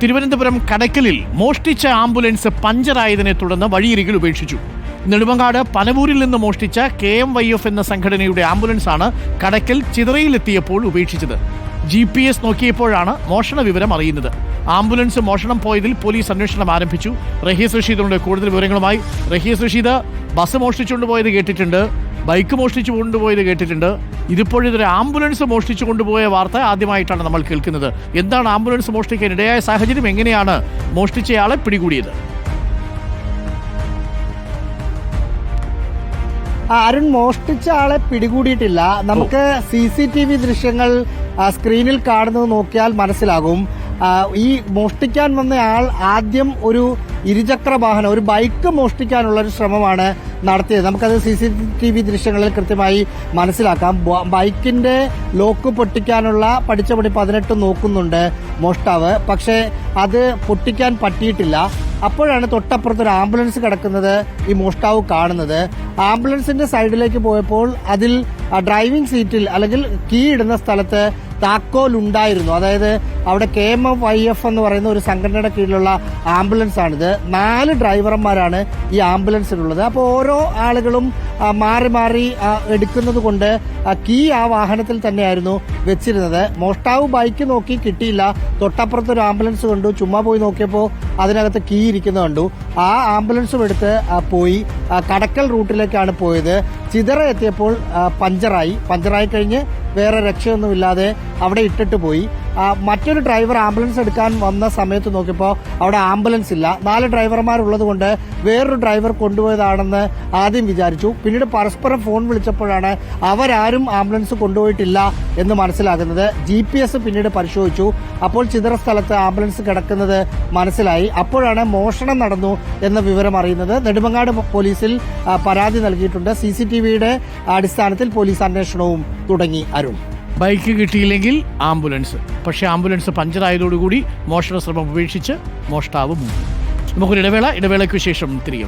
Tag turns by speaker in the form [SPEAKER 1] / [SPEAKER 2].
[SPEAKER 1] തിരുവനന്തപുരം കടക്കലിൽ മോഷ്ടിച്ച ആംബുലൻസ് പഞ്ചറായതിനെ തുടർന്ന് വഴിയരികിൽ ഉപേക്ഷിച്ചു. നെടുമങ്ങാട് പനവൂരിൽ നിന്ന് മോഷ്ടിച്ച കെ എം വൈ എഫ് എന്ന സംഘടനയുടെ ആംബുലൻസാണ് കടക്കൽ ചിതറയിലെത്തിയപ്പോൾ ഉപേക്ഷിച്ചത്. ജി പി എസ് നോക്കിയപ്പോഴാണ് മോഷണ വിവരം അറിയുന്നത്. ആംബുലൻസ് മോഷണം പോയതിൽ പോലീസ് അന്വേഷണം ആരംഭിച്ചു. റഹീസ് റഷീദിനുണ്ട് കൂടുതൽ വിവരങ്ങളുമായി. റഹീസ് റഷീദ് ബസ് മോഷ്ടിച്ചുകൊണ്ട് പോയത് കേട്ടിട്ടുണ്ട്. ബൈക്ക് മോഷ്ടിച്ചു കൊണ്ടുപോയത് കേട്ടിട്ടുണ്ട്. ഇതിപ്പോഴിതൊരു ആംബുലൻസ് മോഷ്ടിച്ചു കൊണ്ടുപോയ വാർത്ത ആദ്യമായിട്ടാണ് നമ്മൾ കേൾക്കുന്നത്. എന്താണ് ആംബുലൻസ് മോഷ്ടിക്കാൻ ഇടയായ സാഹചര്യം? എങ്ങനെയാണ് മോഷ്ടിച്ചയാളെ പിടികൂടിയത്?
[SPEAKER 2] അരുൺ മോഷ്ടിച്ച ആളെ പിടികൂടിയിട്ടില്ല. നമുക്ക് സി സി ടി വി ദൃശ്യങ്ങൾ സ്ക്രീനിൽ കാണുന്നത് നോക്കിയാൽ മനസ്സിലാകും. ഈ മോഷ്ടിക്കാൻ വന്ന ആൾ ആദ്യം ഒരു ഇരുചക്ര വാഹനം ഒരു ബൈക്ക് മോഷ്ടിക്കാനുള്ള ഒരു ശ്രമമാണ് നടത്തിയത്. നമുക്കത് സി സി ടി വി ദൃശ്യങ്ങളിൽ കൃത്യമായി മനസ്സിലാക്കാം. ബൈക്കിന്റെ ലോക്ക് പൊട്ടിക്കാനുള്ള പഠിച്ച പടി പതിനെട്ട് നോക്കുന്നുണ്ട് മോഷ്ടാവ്. പക്ഷേ അത് പൊട്ടിക്കാൻ പറ്റിയിട്ടില്ല. അപ്പോഴാണ് തൊട്ടപ്പുറത്ത് ഒരു ആംബുലൻസ് കിടക്കുന്നത് ഈ മോഷ്ടാവ് കാണുന്നത്. ആംബുലൻസിന്റെ സൈഡിലേക്ക് പോയപ്പോൾ അതിൽ ഡ്രൈവിംഗ് സീറ്റിൽ അല്ലെങ്കിൽ കീ ഇടുന്ന സ്ഥലത്ത് താക്കോൽ ഉണ്ടായിരുന്നു അതായത് അവിടെ കെ എം എഫ് എഫ് എന്ന് പറയുന്ന ഒരു സംഘടനയുടെ കീഴിലുള്ള ആംബുലൻസ് ആണിത് നാല് ഡ്രൈവർമാരാണ് ഈ ആംബുലൻസിലുള്ളത്. അപ്പോൾ ഓരോ ആളുകളും മാറി മാറി എടുക്കുന്നത് കൊണ്ട് കീ ആ വാഹനത്തിൽ തന്നെയായിരുന്നു വെച്ചിരുന്നത്. മോഷ്ടാവ് ബൈക്ക് നോക്കി കിട്ടിയില്ല. തൊട്ടപ്പുറത്ത് ഒരു ആംബുലൻസ് കണ്ടു. ചുമ്മാ പോയി നോക്കിയപ്പോൾ അതിനകത്ത് കീ ഇരിക്കുന്നത് കണ്ടു. ആ ആംബുലൻസും എടുത്ത് പോയി. കടക്കൽ റൂട്ടിലേക്കാണ് പോയത്. ചിതറ എത്തിയപ്പോൾ പഞ്ചറായി. പഞ്ചറായി കഴിഞ്ഞ് വേറെ രക്ഷയൊന്നുമില്ലാതെ അവിടെ ഇട്ടിട്ട് പോയി. മറ്റൊരു ഡ്രൈവർ ആംബുലൻസ് എടുക്കാൻ വന്ന സമയത്ത് നോക്കിയപ്പോൾ അവിടെ ആംബുലൻസ് ഇല്ല. നാല് ഡ്രൈവർമാരുള്ളത് കൊണ്ട് വേറൊരു ഡ്രൈവർ കൊണ്ടുപോയതാണെന്ന് ആദ്യം വിചാരിച്ചു. പിന്നീട് പരസ്പരം ഫോൺ വിളിച്ചപ്പോഴാണ് അവരാരും ആംബുലൻസ് കൊണ്ടുപോയിട്ടില്ല എന്ന് മനസ്സിലാകുന്നത്. ജി പി എസ് പിന്നീട് പരിശോധിച്ചു. അപ്പോൾ ചിതറ സ്ഥലത്ത് ആംബുലൻസ് കിടക്കുന്നത് മനസ്സിലായി. അപ്പോഴാണ് മോഷണം നടന്നു എന്ന വിവരം അറിയുന്നത്. നെടുമങ്ങാട് പോലീസിൽ പരാതി നൽകിയിട്ടുണ്ട്. സി സി ടി വിയുടെ അടിസ്ഥാനത്തിൽ പോലീസ് അന്വേഷണവും തുടങ്ങി. അരുൺ.
[SPEAKER 1] ബൈക്ക് കിട്ടിയില്ലെങ്കിൽ ആംബുലൻസ്. പക്ഷേ ആംബുലൻസ് പഞ്ചറായതോടുകൂടി മോഷണ ശ്രമം ഉപേക്ഷിച്ച് മോഷ്ടാവ് മുങ്ങി. നമുക്കൊരു ഇടവേള ഇടവേളയ്ക്ക് ശേഷം തിരികെ